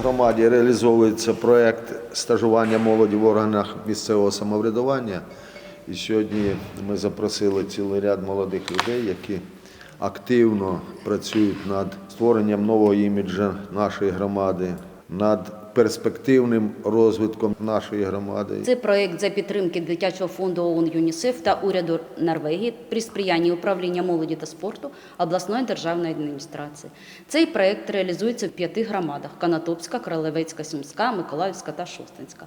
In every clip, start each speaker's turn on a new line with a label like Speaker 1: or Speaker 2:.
Speaker 1: громаді реалізовується проєкт стажування молоді в органах місцевого самоврядування. І сьогодні ми запросили цілий ряд молодих людей, які активно працюють над створенням нового іміджа нашої громади, над перспективним розвитком нашої громади.
Speaker 2: Це проект за підтримки дитячого фонду ООН ЮНІСЕФ та уряду Норвегії при сприянні управління молоді та спорту обласної державної адміністрації. Цей проект реалізується в п'яти громадах: Канатопська, Кролевецька, Сумська, Миколаївська та Шостинська.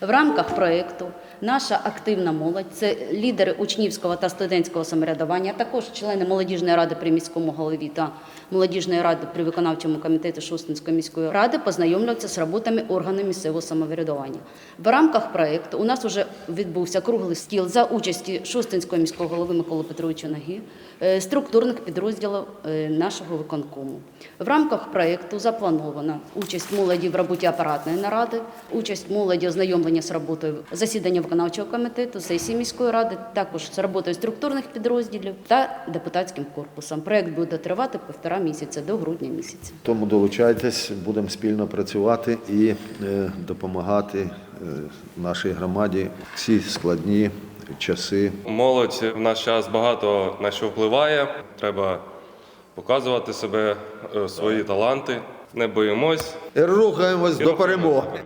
Speaker 2: В рамках проекту наша активна молодь це лідери учнівського та студентського самоврядування, а також члени молодіжної ради при міському голові та молодіжної ради при виконавчому комітеті Шостинської міської ради познайомлюються з роботами органів місцевого самоврядування. В рамках проекту у нас вже відбувся круглий стіл за участі Шостинського міського голови Миколи Петровича Наги, е, структурних підрозділів е, нашого виконкому. В рамках проекту запланована участь молоді в роботі апаратної наради, участь молоді ознайомлення з роботою засідання виконавчого комітету, сесії міської ради, також з роботою структурних підрозділів та депутатським корпусом. Проект буде тривати півтора місяця до грудня місяця.
Speaker 1: Тому долучайтесь, будемо спільно працювати і е, допомагати е, нашій громаді в ці складні часи.
Speaker 3: Молодь в наш час багато на що впливає. Треба показувати себе, е, свої таланти. Не боїмось.
Speaker 1: Рухаємось до перемоги.